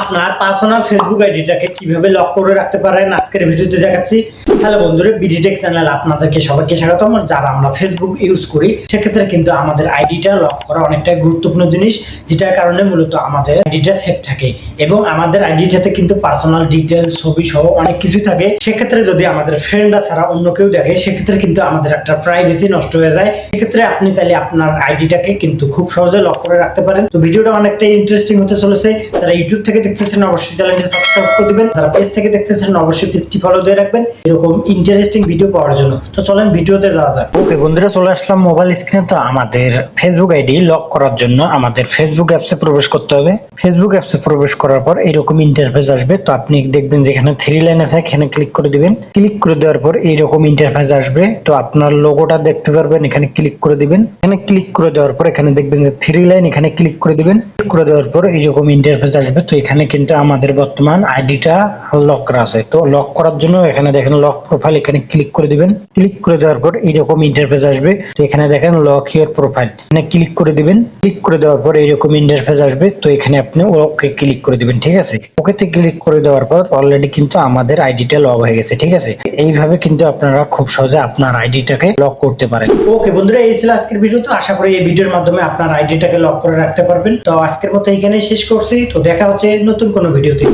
আপনার personal Facebook আইডিটাকে কীভাবে lock করে রাখতে পারেন? আজকের ভিডিওতে দেখাচ্ছি। হ্যালো বন্ধুরা বিডিটেক চ্যানেল আপনাদেরকে সবাইকে স্বাগতম। যারা আমরা ফেসবুক ইউজ করি, সেক্ষেত্রে কিন্তু আমাদের আইডিটা লক করা অনেকটাই গুরুত্বপূর্ণ জিনিস, যেটার কারণে মূলত আমাদের আইডিটা সেফ থাকে এবং আমাদের আইডিটাতে কিন্তু পার্সোনাল ডিটেলস ছবি সহ অনেক কিছু থাকে। সেক্ষেত্রে যদি আমাদের ফ্রেন্ডরা ছাড়া অন্য কেউ দেখে, সেক্ষেত্রে কিন্তু আমাদের একটা প্রাইভেসি নষ্ট হয়ে যায়। সেক্ষেত্রে আপনি চাইলে আপনার আইডিটাকে কিন্তু খুব সহজে লক করে রাখতে পারেন। তো ভিডিওটা অনেকটাই ইন্টারেস্টিং হতে চলেছে। তারা ইউটিউব থেকে দেখতেছেন, অবশ্যই চ্যানেলটি সাবস্ক্রাইব করে দিবেন। যারা পেজ থেকে দেখতেছেন, অবশ্যই পেজটি ফলো দিয়ে রাখবেন। এরকম ইন্টারেস্টিং ভিডিও পাওয়ার জন্য। তো চলেন ভিডিওতে যাওয়া যাক। ওকে বন্ধুরা, চলে আসলাম মোবাইল স্ক্রিনে তো আমাদের ফেসবুক আইডি লক করার জন্য আমাদের ফেসবুক অ্যাপসে প্রবেশ করতে হবে। ফেসবুক অ্যাপসে প্রবেশ করার পর এরকম ইন্টারফেস আসবে। তো আপনি দেখবেন যেখানে থ্রি লাইন আছে, এখানে ক্লিক করে দিবেন। ক্লিক করে দেওয়ার পর এইরকম ইন্টারফেস আসবে। তো আপনার লোগোটা দেখতে পারবেন, এখানে ক্লিক করে দিবেন। এখানে ক্লিক করে দেওয়ার পর এখানে দেখবেন যে থ্রি লাইন এখানে ক্লিক করে দিবেন। ক্লিক করে দেওয়ার পর এইরকম ইন্টারফেস আসবে। তো এখানে কিন্তু আমাদের বর্তমান আইডিটা লক করা আছে। তো লক করার জন্য এখানে দেখেন লক প্রোফাইল এখানে ক্লিক করে দিবেন। ক্লিক করে দেওয়ার পর এইরকম ইন্টারফেস আসবে। তো এখানে দেখেন লক ইয়ার প্রোফাইল এখানে ক্লিক করে দিবেন। ক্লিক করে দেওয়ার পর এইরকম ইন্টারফেস আসবে। তো এখানে আপনি ওকে ক্লিক করে দিবেন, ঠিক আছে? ওকেতে ক্লিক করে দেওয়ার পর অলরেডি কিন্তু আমাদের আইডিটা লক হয়ে গেছে, ঠিক আছে? এইভাবে কিন্তু আপনারা খুব সহজে আপনার আইডিটাকে লক করতে পারেন। ওকে বন্ধুরা, এই ছিল আজকের ভিডিও তো আশা করি এই ভিডিওর মাধ্যমে আপনার আইডিটাকে লক করে রাখতে পারবেন। তো আজকের মতো এখানেই শেষ করছি। তো দেখা হচ্ছে নতুন কোনো ভিডিওতে।